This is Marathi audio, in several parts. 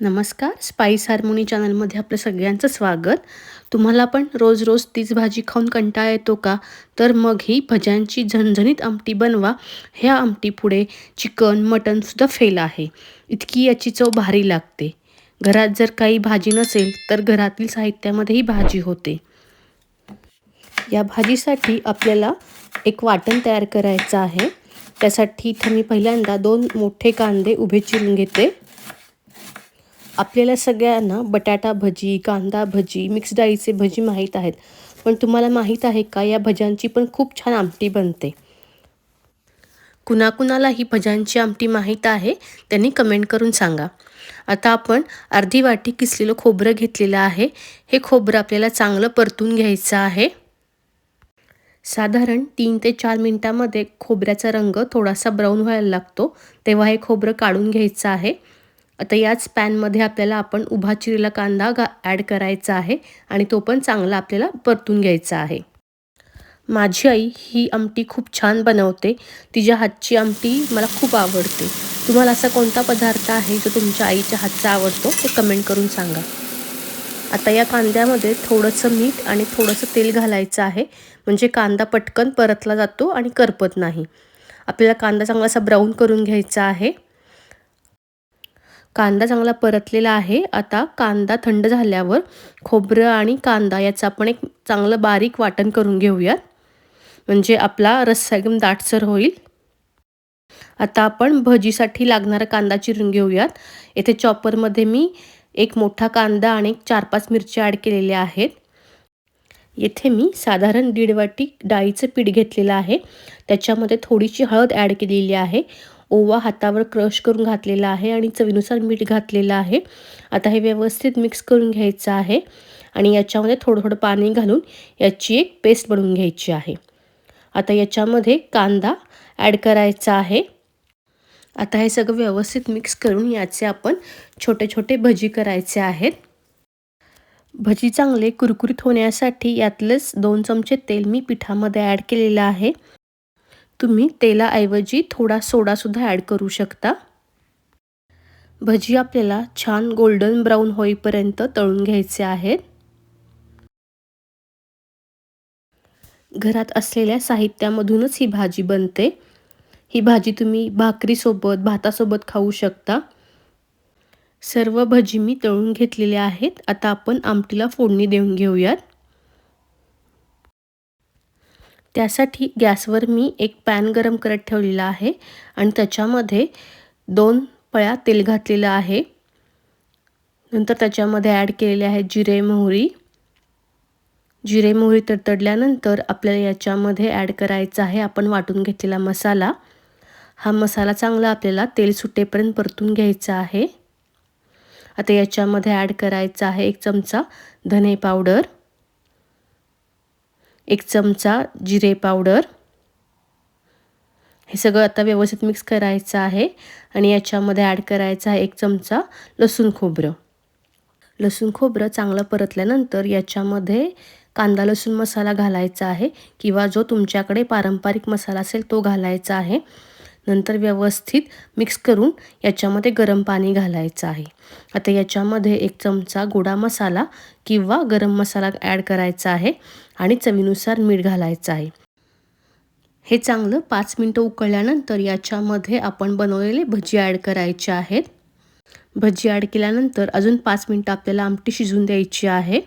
नमस्कार. स्पाईस हार्मोनी चॅनलमध्ये आपलं सगळ्यांचं स्वागत. तुम्हाला पण रोज रोज तीच भाजी खाऊन कंटाळा येतो का? तर मग ही भज्यांची झणझणीत आमटी बनवा. ह्या आमटीपुढे चिकन मटनसुद्धा फेल आहे. इतकी याची चव भारी लागते. घरात जर काही भाजी नसेल तर घरातील साहित्यामध्ये ही भाजी होते. या भाजीसाठी आपल्याला एक वाटण तयार करायचं आहे. त्यासाठी इथं मी पहिल्यांदा दोन मोठे कांदे उभे चिरून घेते. आपल्याला सगळ्यांना बटाटा भजी कांदा भजी मिक्स डाळीचे भजी माहीत आहेत. पण तुम्हाला माहीत आहे का या भज्यांची पण खूप छान आमटी बनते? कुणाकुणाला ही भज्यांची आमटी माहीत आहे त्यांनी कमेंट करून सांगा. आता आपण अर्धी वाटी किसलेलं खोबरं घेतलेलं आहे. हे खोबरं आपल्याला चांगलं परतून घ्यायचं आहे. साधारण तीन ते चार मिनटामध्ये खोबऱ्याचा रंग थोडासा ब्राऊन व्हायला लागतो. तेव्हा हे खोबरं काढून घ्यायचं आहे. आता याच पॅनमध्ये आपल्याला आपण उभा चिरलेला कांदा गा ॲड करायचा आहे आणि तो पण चांगला आपल्याला परतून घ्यायचा आहे. माझी आई ही आमटी खूप छान बनवते. तिच्या हातची आमटी मला खूप आवडते. तुम्हाला असा कोणता पदार्थ आहे जो तुमच्या आईच्या हातचा आवडतो ते कमेंट करून सांगा. आता या कांद्यामध्ये थोडंसं मीठ आणि थोडंसं तेल घालायचं आहे. म्हणजे कांदा पटकन परतला जातो आणि करपत नाही. आपल्याला कांदा चांगला असा ब्राऊन करून घ्यायचा आहे. कांदा चांगला परतलेला आहे. आता कांदा थंड झाल्यावर खोबरं आणि कांदा याचं आपण एक चांगलं बारीक वाटण करून घेऊयात. म्हणजे आपला रस्सा एकदम दाटसर होईल. आता आपण भजीसाठी लागणारा कांदा चिरून घेऊयात. येथे चॉपरमध्ये मी एक मोठा कांदा आणि चार पाच मिरच्या ॲड केलेल्या आहेत. येथे मी साधारण दीड वाटी डाळीचं पीठ घेतलेलं आहे. त्याच्यामध्ये थोडीशी हळद ॲड केलेली आहे. ओवा हातावर क्रश करून घातलेला आहे आणि चवीनुसार मीठ घातलेलं आहे. आता हे व्यवस्थित मिक्स करून घ्यायचं आहे आणि याच्यामध्ये थोडं थोडं पाणी घालून याची एक पेस्ट बनवून घ्यायची आहे. आता याच्यामध्ये कांदा ॲड करायचा आहे. आता हे सगळं व्यवस्थित मिक्स करून याचे आपण छोटे छोटे भजी करायचे आहेत. भजी चांगले कुरकुरीत होण्यासाठी यातलंच दोन चमचे तेल मी पिठामध्ये ॲड केलेलं आहे. तुम्ही तेलाऐवजी थोडा सोडासुद्धा ॲड करू शकता. भजी आपल्याला छान गोल्डन ब्राऊन होईपर्यंत तळून घ्यायचे आहेत. घरात असलेल्या साहित्यामधूनच ही भाजी बनते. ही भाजी तुम्ही भाकरीसोबत भातासोबत खाऊ शकता. सर्व भजी मी तळून घेतलेल्या आहेत. आता आपण आमटीला फोडणी देऊन घेऊयात. त्यासाठी गॅसवर मी एक पॅन गरम करत ठेवलेला आहे आणि त्याच्यामध्ये दोन पळ्या तेल घातलेलं आहे. नंतर त्याच्यामध्ये ॲड केलेले आहे जिरे मोहरी. जिरे मोहरी तडतडल्यानंतर आपल्याला याच्यामध्ये ॲड करायचा आहे. आपण वाटून घेतलेला मसाला. हा मसाला चांगला आपल्याला तेल सुटेपर्यंत परतून घ्यायचा आहे. आता याच्यामध्ये ॲड करायचा आहे एक चमचा धने पावडर. एक चमचा जिरे पावडर. हे सगळं आता व्यवस्थित मिक्स करायचं आहे आणि याच्यामध्ये ॲड करायचं आहे एक चमचा लसूण खोबरं. लसूण खोबरं चांगलं परतल्यानंतर याच्यामध्ये कांदा लसूण मसाला घालायचा आहे किंवा जो तुमच्याकडे पारंपरिक मसाला असेल तो घालायचा आहे. नंतर व्यवस्थित मिक्स करून याच्यामध्ये गरम पाणी घालायचं आहे. आता याच्यामध्ये एक चमचा गोडा मसाला किंवा गरम मसाला ॲड करायचा आहे आणि चवीनुसार मीठ घालायचं आहे. हे चांगलं पाच मिनटं उकळल्यानंतर याच्यामध्ये आपण बनवलेले भजी ॲड करायचे आहेत. भजी ॲड केल्यानंतर अजून पाच मिनटं आपल्याला आमटी शिजून द्यायची आहे.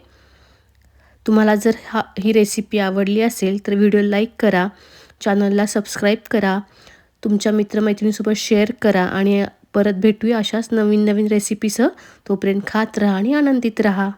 तुम्हाला जर हा ही रेसिपी आवडली असेल तर व्हिडिओ लाईक करा चॅनलला सबस्क्राईब करा तुमच्या मित्रमैत्रिणीसोबत शेअर करा आणि परत भेटूया अशाच नवीन नवीन रेसिपीसह तोपर्यंत खात राहा आणि आनंदित राहा.